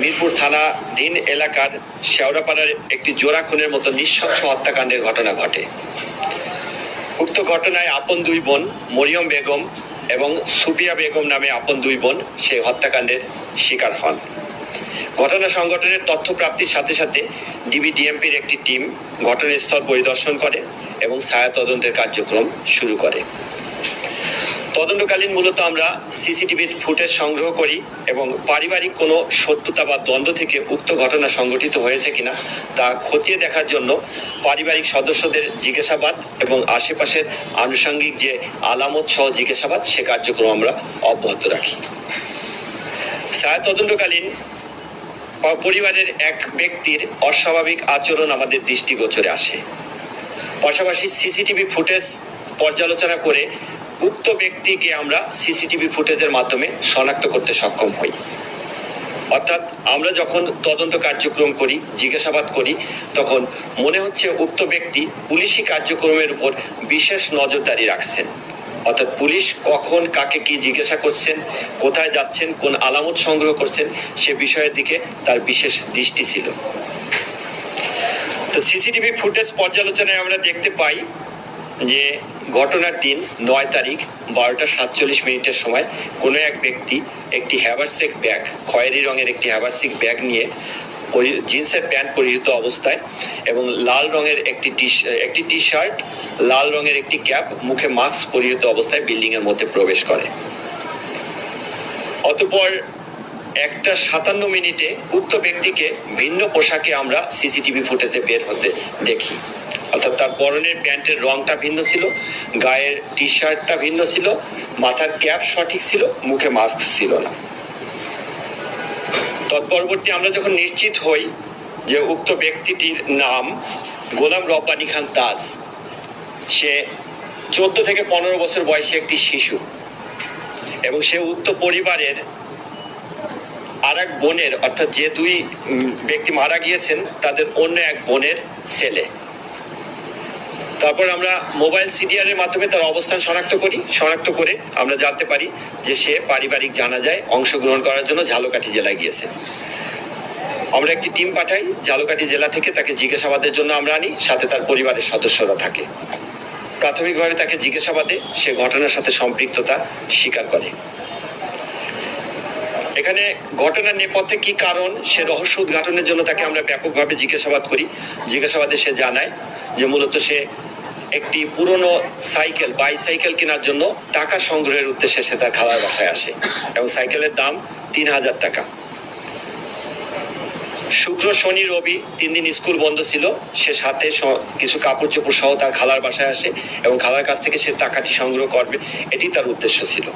মিরপুর থানাধীন এলাকার শেওড়াপাড়ার একটি জোড়া খুনের মতো নৃশংস হত্যাকাণ্ডের ঘটনা ঘটে। উক্ত ঘটনায় আপন দুই বোন, মরিয়ম বেগম এবং সুপিয়া বেগম নামে আপন দুই বোন সেই হত্যাকাণ্ডের শিকার হন। ঘটনা সংগঠনের তথ্য প্রাপ্তির সাথে সাথে ডিবিডিএমপির একটি টিম ঘটনাস্থল পরিদর্শন করে এবং ছায়া তদন্তের কার্যক্রম শুরু করে। তদন্তকালীন মূলত আমরা সিসিটিভির ফুটেজ সংগ্রহ করি এবং পারিবারিক কোনো শত্রুতা বা দ্বন্দ্ব থেকে উক্ত ঘটনা সংঘটিত হয়েছে কিনা তা খতিয়ে দেখার জন্য পারিবারিক সদস্যদের জিজ্ঞাসাবাদ এবং আশেপাশের আনুষঙ্গিক যে আলামত সহ জিজ্ঞাসাবাদ, সে কার্যক্রম আমরা অব্যাহত রাখি। ছায়া তদন্তকালীন পরিবারের এক ব্যক্তির অস্বাভাবিক আচরণ আমাদের দৃষ্টিগোচরে আসে। পাশাপাশি সিসিটিভি ফুটেজ পর্যালোচনা করে উক্ত ব্যক্তিকে আমরা সিসিটিভি ফুটেজের মাধ্যমে শনাক্ত করতে সক্ষম হই। অর্থাৎ আমরা যখন তদন্ত কার্যক্রম করি, জিজ্ঞাসাবাদ করি, তখন মনে হচ্ছে উক্ত ব্যক্তি পুলিশি কার্যক্রমের উপর বিশেষ নজরদারি রাখছেন। অর্থাৎ পুলিশ কখন কাকে কি জিজ্ঞাসা করছেন, কোথায় যাচ্ছেন, কোন আলামত সংগ্রহ করছেন, সে বিষয়ের দিকে তার বিশেষ দৃষ্টি ছিল। তো সিসিটিভি ফুটেজ পর্যালোচনায় আমরা দেখতে পাই যে ঘটনার দিন নয় তারিখ বারোটা সাতচল্লিশ মিনিটের সময় কোনো এক ব্যক্তি একটি হ্যাভারসেক ব্যাগ খয়েরি রঙের একটি হ্যাভারসেক ব্যাগ নিয়ে জিন্সের প্যান্ট পরিহিত অবস্থায় এবং লাল রঙের একটি টি একটি টি শার্ট লাল রঙের একটি ক্যাপ, মুখে মাস্ক পরিহিত অবস্থায় বিল্ডিং এর মধ্যে প্রবেশ করে। অতঃপর একটা সাতান্ন মিনিটে উক্ত ব্যক্তিকে ভিন্ন পোশাকে আমরা সিসিটিভি ফুটেজে বের হতে দেখি। অর্থাৎ তার পরনের প্যান্টের রংটা ভিন্ন ছিল, গায়ের টি শার্টটা ভিন্ন ছিল, মাথার ক্যাপ সঠিক ছিল, মুখে মাস্ক ছিল না। তৎপরবর্তী আমরা যখন নিশ্চিত হই যে উক্ত ব্যক্তিটির নাম গোলাম রব্বানি খান তাজ সে চোদ্দ থেকে পনেরো বছর বয়সী একটি শিশু এবং সে উক্ত পরিবারের আর এক বোনের, অর্থাৎ যে দুই ব্যক্তি মারা গিয়েছেন, তাদের অন্য এক বোনের ছেলে। তারপর আমরা মোবাইল সিডিআর এর মাধ্যমে তার অবস্থান শনাক্ত করি। শনাক্ত করে আমরা জানতে পারি যে সে পারিবারিক জানাজায় অংশগ্রহণ করার জন্য ঝালকাঠি জেলায় গিয়েছে। আমরা একটি টিম পাঠাই, ঝালকাঠি জেলা থেকে তাকে জিজ্ঞাসাবাদের জন্য আমরা আনি, সাথে তার পরিবারের সদস্যরা থাকে। প্রাথমিকভাবে তাকে জিজ্ঞাসাবাদে সে ঘটনার সাথে সম্পৃক্ততা স্বীকার করে। এখানে ঘটনার নেপথ্যে কি কারণ, সে রহস্য উদ্ঘাটনের জন্য তাকে আমরা ব্যাপকভাবে জিজ্ঞাসাবাদ করি। জিজ্ঞাসাবাদে সে জানায় যে মূলত সে একটি পুরনো সাইকেল বাইসাইকেল কেনার জন্য টাকা সংগ্রহের উদ্দেশ্যে সে তার খালার বাসায় আসে এবং সাইকেলের দাম তিন হাজার টাকা। শুক্র, শনি, রবি তিন দিন স্কুল বন্ধ ছিল। সে সাথে কিছু কাপড় চোপড় সহ তার খালার বাসায় আসে এবং খালার কাছ থেকে সে টাকাটি সংগ্রহ করবে। এটি তার উদ্দেশ্য ছিল।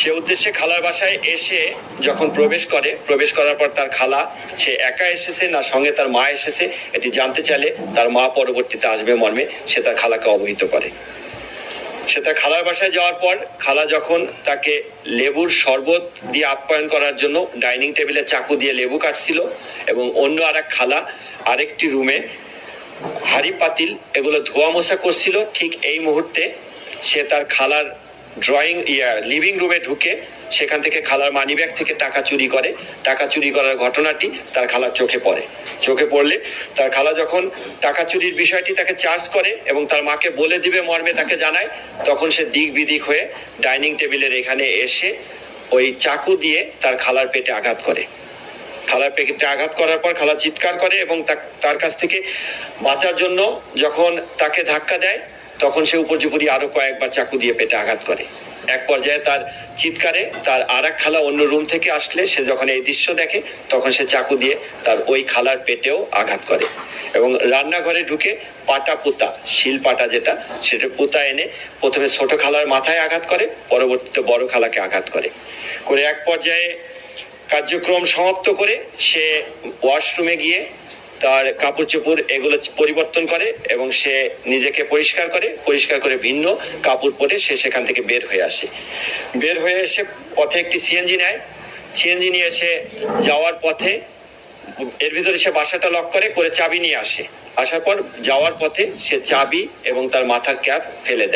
সে উদ্দেশ্যে খালার বাসায় এসে যখন প্রবেশ করে, প্রবেশ করার পর তার খালা, সে একা এসেছে না সঙ্গে তার মা এসেছে, এটি জানতে চাইলে তার মা পরবর্তীতে আসবে মর্মে, সে তার খালাকে অবহিত করে। সে তার খালার বাসায় যাওয়ার পর খালা যখন তাকে লেবুর শরবত দিয়ে আপ্যায়ন করার জন্য ডাইনিং টেবিলে চাকু দিয়ে লেবু কাটছিল এবং অন্য আর এক খালা আরেকটি রুমে হাড়ি, পাতিল এগুলো ধোয়া মোছা করছিল, ঠিক এই মুহূর্তে সে তার খালার ড্রয়িং ইয়া লিভিং রুমে ঢুকে সেখান থেকে খালার মানিব্যাগ থেকে টাকা চুরি করে। টাকা চুরি করার ঘটনাটি তার খালার চোখে পড়ে। চোখে পড়লে তার খালা যখন টাকা চুরির বিষয়টি তাকে চার্জ করে এবং তার মাকে বলে দিবে মর্মে তাকে জানায়, তখন সে দিক বিদিক হয়ে ডাইনিং টেবিলের এখানে এসে ওই চাকু দিয়ে তার খালার পেটে আঘাত করে। খালার পেটে আঘাত করার পর খালা চিৎকার করে এবং তার কাছ থেকে বাঁচার জন্য যখন তাকে ধাক্কা দেয় তখন সে উপর্যুপরি আরও কয়েকবার চাকু দিয়ে পেটে আঘাত করে। এক পর্যায়ে তার চিৎকারে তার আর এক খালা অন্য রুম থেকে আসলে সে যখন এই দৃশ্য দেখে, তখন সে চাকু দিয়ে তার ওই খালার পেটেও আঘাত করে এবং রান্নাঘরে ঢুকে পাটা পুতা, শিল পাটা যেটা, সেটা পুতা এনে প্রথমে ছোট খালার মাথায় আঘাত করে, পরবর্তীতে বড় খালাকে আঘাত করে। করে এক পর্যায়ে কার্যক্রম সমাপ্ত করে সে ওয়াশরুমে গিয়ে তার কাপড় চোপড় এগুলো পরিবর্তন করে এবং সে নিজেকে পরিষ্কার করে পরিষ্কার করে ভিন্ন কাপড় পরে সে সেখান থেকে বের হয়ে আসে। বের হয়ে এসে পথে একটি সিএনজি নেয়। সিএনজি নিয়ে এসে যাওয়ার পথে এর ভিতরে সে বাসাটা লক করে করে চাবি নিয়ে আসে। আসার পর যাওয়ার পথে সে চাবি এবং তার মাথার ক্যাপ ফেলে দেয়।